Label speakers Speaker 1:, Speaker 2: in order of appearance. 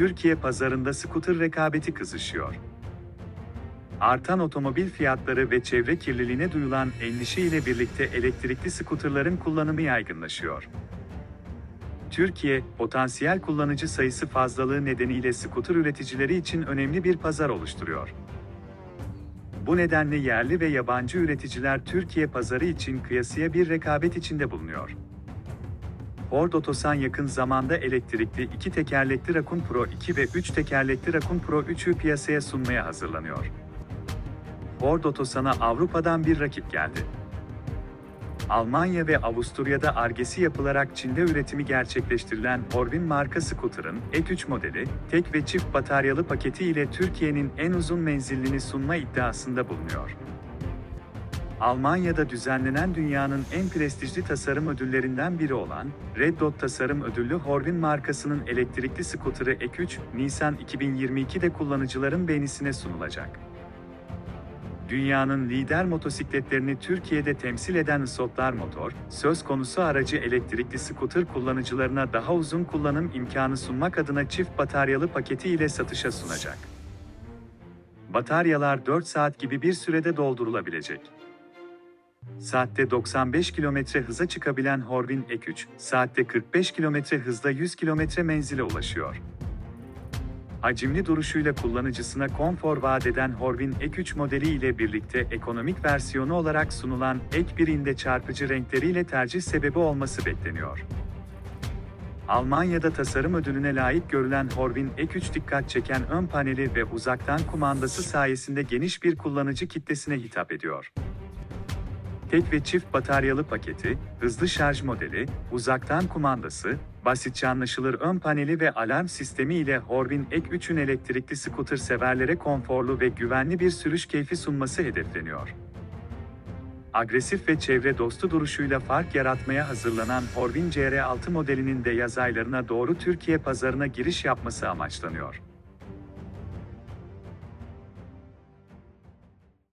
Speaker 1: Türkiye pazarında skuter rekabeti kızışıyor. Artan otomobil fiyatları ve çevre kirliliğine duyulan endişe ile birlikte elektrikli skuterların kullanımı yaygınlaşıyor. Türkiye, potansiyel kullanıcı sayısı fazlalığı nedeniyle skuter üreticileri için önemli bir pazar oluşturuyor. Bu nedenle yerli ve yabancı üreticiler Türkiye pazarı için kıyasıya bir rekabet içinde bulunuyor. Ford Otosan yakın zamanda elektrikli iki tekerlekli Raccoon Pro 2 ve 3 tekerlekli Raccoon Pro 3'ü piyasaya sunmaya hazırlanıyor. Ford Otosan'a Avrupa'dan bir rakip geldi. Almanya ve Avusturya'da argesi yapılarak Çin'de üretimi gerçekleştirilen Orbin marka scooter'ın E3 modeli, tek ve çift bataryalı paketi ile Türkiye'nin en uzun menzillini sunma iddiasında bulunuyor. Almanya'da düzenlenen dünyanın en prestijli tasarım ödüllerinden biri olan Red Dot Tasarım Ödüllü Horvin markasının elektrikli skuterı E3, Nisan 2022'de kullanıcıların beğenisine sunulacak. Dünyanın lider motosikletlerini Türkiye'de temsil eden Isotlar Motor, söz konusu aracı elektrikli skuter kullanıcılarına daha uzun kullanım imkanı sunmak adına çift bataryalı paketi ile satışa sunacak. Bataryalar 4 saat gibi bir sürede doldurulabilecek. Saatte 95 km hıza çıkabilen Horvin E3, saatte 45 km hızla 100 km menzile ulaşıyor. Hacimli duruşuyla kullanıcısına konfor vaat eden Horvin E3 modeli ile birlikte ekonomik versiyonu olarak sunulan ek birinde çarpıcı renkleriyle tercih sebebi olması bekleniyor. Almanya'da tasarım ödülüne layık görülen Horvin E3 dikkat çeken ön paneli ve uzaktan kumandası sayesinde geniş bir kullanıcı kitlesine hitap ediyor. Tek ve çift bataryalı paketi, hızlı şarj modeli, uzaktan kumandası, basitçe anlaşılır ön paneli ve alarm sistemi ile Horvin Ek 3'ün elektrikli scooter severlere konforlu ve güvenli bir sürüş keyfi sunması hedefleniyor. Agresif ve çevre dostu duruşuyla fark yaratmaya hazırlanan Horvin CR6 modelinin de yaz aylarına doğru Türkiye pazarına giriş yapması amaçlanıyor.